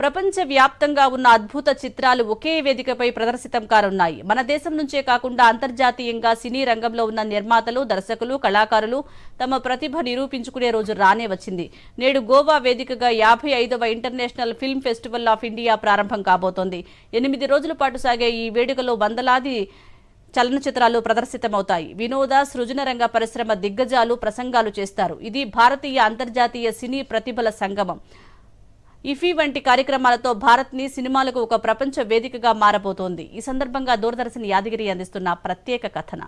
ప్రపంచవ్యాప్తంగా ఉన్న అద్భుత చిత్రాలు ఒకే వేదికపై ప్రదర్శితం కానున్నాయి. మన దేశం నుంచే కాకుండా అంతర్జాతీయంగా సినీ రంగంలో ఉన్న నిర్మాతలు దర్శకులు కళాకారులు తమ ప్రతిభ నిరూపించుకునే రోజు రానే వచ్చింది. నేడు గోవా వేదికగా యాభై ఐదవ international film festival of India ప్రారంభం కాబోతోంది. ఎనిమిది రోజుల పాటు సాగే ఈ వేడుకలో వందలాది చలనచిత్రాలు ప్రదర్శితమవుతాయి. వినోద సృజన రంగ పరిశ్రమ దిగ్గజాలు ప్రసంగాలు చేస్తారు. ఇది భారతీయ అంతర్జాతీయ సినీ ప్రతిభల సంగమం. ఇఫీ వంటి కార్యక్రమాలతో భారత్ని సినిమాలకు ఒక ప్రపంచ వేదికగా మారబోతోంది. ఈ సందర్భంగా దూరదర్శన్ యాదగిరి అందిస్తున్న ప్రత్యేక కథన.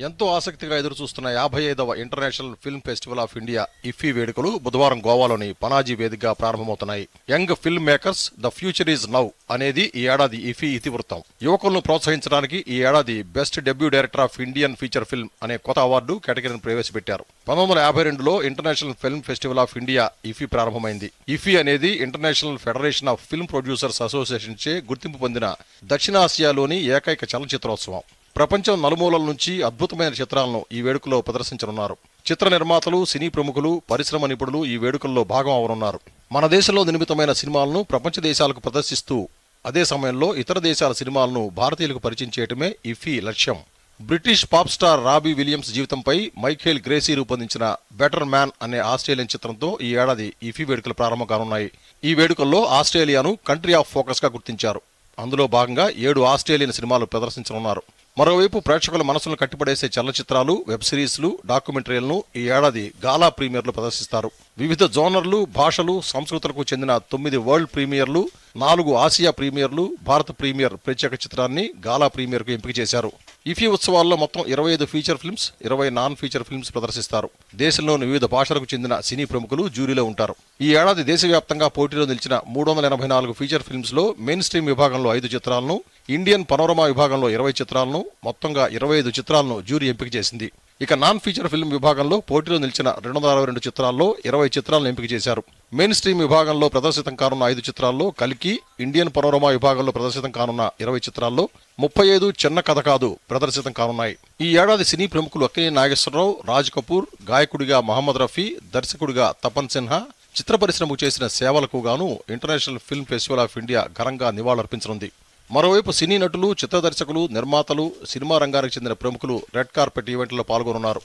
ఎంతో ఆసక్తిగా ఎదురు చూస్తున్న యాభై ఐదవ international film festival of India IFFI వేడుకలు బుధవారం గోవాలోని పనాజీ వేదికగా ప్రారంభమవుతున్నాయి. Young film makers the future is now అనేది ఈ ఏడాది ఇఫీ ఇతివృత్తం. యువకులను ప్రోత్సహించడానికి ఈ ఏడాది best debut director of Indian feature film అనే కొత్త అవార్డు కేటగిరీని ప్రవేశపెట్టారు. పంతొమ్మిది వందల యాభై రెండులో international film festival of India IFFI ప్రారంభమైంది. ఇఫీ అనేది international federation of film producers association చే గుర్తింపు పొందిన దక్షిణాసియాలోని ఏకైక చలనచిత్రోత్సవం. ప్రపంచం నలుమూలల నుంచి అద్భుతమైన చిత్రాలను ఈ వేడుకలో ప్రదర్శించనున్నారు. చిత్ర నిర్మాతలు సినీ ప్రముఖులు పరిశ్రమ నిపుణులు ఈ వేడుకల్లో భాగం అవనున్నారు. మన దేశంలో నిర్మితమైన సినిమాలను ప్రపంచ దేశాలకు ప్రదర్శిస్తూ అదే సమయంలో ఇతర దేశాల సినిమాలను భారతీయులకు పరిచయం చేయటమే ఇఫీ లక్ష్యం. British pop star Robbie Williams జీవితంపై మైఖేల్ గ్రేసీ రూపొందించిన బెటర్ మ్యాన్ అనే ఆస్ట్రేలియన్ చిత్రంతో ఈ ఏడాది ఇఫీ వేడుకలు ప్రారంభం కానున్నాయి. ఈ వేడుకల్లో ఆస్ట్రేలియాను కంట్రీ ఆఫ్ ఫోకస్గా గుర్తించారు. అందులో భాగంగా ఏడు ఆస్ట్రేలియన్ సినిమాలు ప్రదర్శించనున్నారు. మరోవైపు ప్రేక్షకుల మనసులను కట్టిపడేసే చలనచిత్రాలు వెబ్ సిరీస్లు డాక్యుమెంటరీలను ఈ ఏడాది గాలా ప్రీమియర్లు ప్రదర్శిస్తారు. వివిధ జోనర్లు భాషలు సంస్కృతులకు చెందిన తొమ్మిది వరల్డ్ ప్రీమియర్లు నాలుగు ఆసియా ప్రీమియర్లు భారత ప్రీమియర్ ప్రత్యేక చిత్రాన్ని గాలా ప్రీమియర్కు ఎంపిక చేశారు. ఇఫీ ఉత్సవాల్లో మొత్తం ఇరవై ఐదు ఫీచర్ ఫిల్మ్స్ ఇరవై నాన్ ఫీచర్ ఫిల్మ్స్ ప్రదర్శిస్తారు. దేశంలోని వివిధ భాషలకు చెందిన సినీ ప్రముఖులు జ్యూరీలో ఉంటారు. ఈ ఏడాది దేశవ్యాప్తంగా పోటీలో నిలిచిన మూడు వందల ఎనభై నాలుగు ఫీచర్ ఫిల్మ్స్లో మెయిన్ స్ట్రీమ్ విభాగంలో ఐదు చిత్రాలను ఇండియన్ పనోరమా విభాగంలో ఇరవై చిత్రాలను మొత్తంగా ఇరవై ఐదు చిత్రాలను జ్యూరీ ఎంపిక చేసింది. ఇక నాన్ ఫీచర్ ఫిల్మ్ విభాగంలో పోటీలో నిలిచిన రెండు వందల అరవై రెండు చిత్రాల్లో ఇరవై చిత్రాలను ఎంపిక చేశారు. మెయిన్ స్ట్రీమ్ విభాగంలో ప్రదర్శితం కానున్న ఐదు చిత్రాల్లో కలికి ఇండియన్ పనోరమా విభాగంలో ప్రదర్శితం కానున్న ఇరవై చిత్రాల్లో ముప్పై ఐదు చిన్న కథ కాదు ప్రదర్శితం కానున్నాయి. ఈ ఏడాది సినీ ప్రముఖులు అక్కినే నాగేశ్వరరావు రాజ్ కపూర్ గాయకుడిగా మహమ్మద్ రఫీ దర్శకుడిగా తపన్ సిన్హా చిత్ర పరిశ్రమకు చేసిన సేవలకు గాను international film festival of India ఘనంగా నివాళులర్పించనుంది. మరోవైపు సినీ నటులు చిత్ర దర్శకులు నిర్మాతలు సినిమా రంగానికి చెందిన ప్రముఖులు రెడ్ కార్పెట్ ఈవెంట్లో పాల్గొనున్నారు.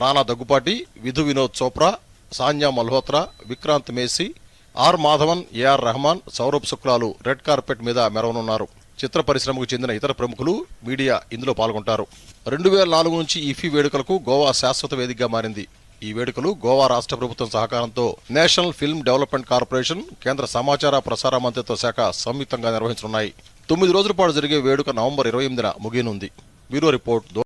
Rana Daggubati Vidhu Vinod Chopra Sanya Malhotra Vikrant Massey R Madhavan A R Rahman Saurabh శుక్లాలు red carpet మీద మెరవనున్నారు. చిత్ర పరిశ్రమకు చెందిన ఇతర ప్రముఖులు మీడియా ఇందులో పాల్గొంటారు. రెండు వేల నాలుగు నుంచి ఈఫీ వేడుకలకు గోవా శాశ్వత వేదికగా మారింది. ఈ వేడుకలు గోవా రాష్ట్ర ప్రభుత్వం సహకారంతో నేషనల్ ఫిల్మ్ డెవలప్మెంట్ కార్పొరేషన్ కేంద్ర సమాచార ప్రసార మంత్రిత్వ శాఖ సంయుక్తంగా నిర్వహించనున్నాయి. తొమ్మిది రోజుల పాటు జరిగే వేడుక నవంబర్ ఇరవై ఎనిమిదిన ముగియనుంది. Bureau report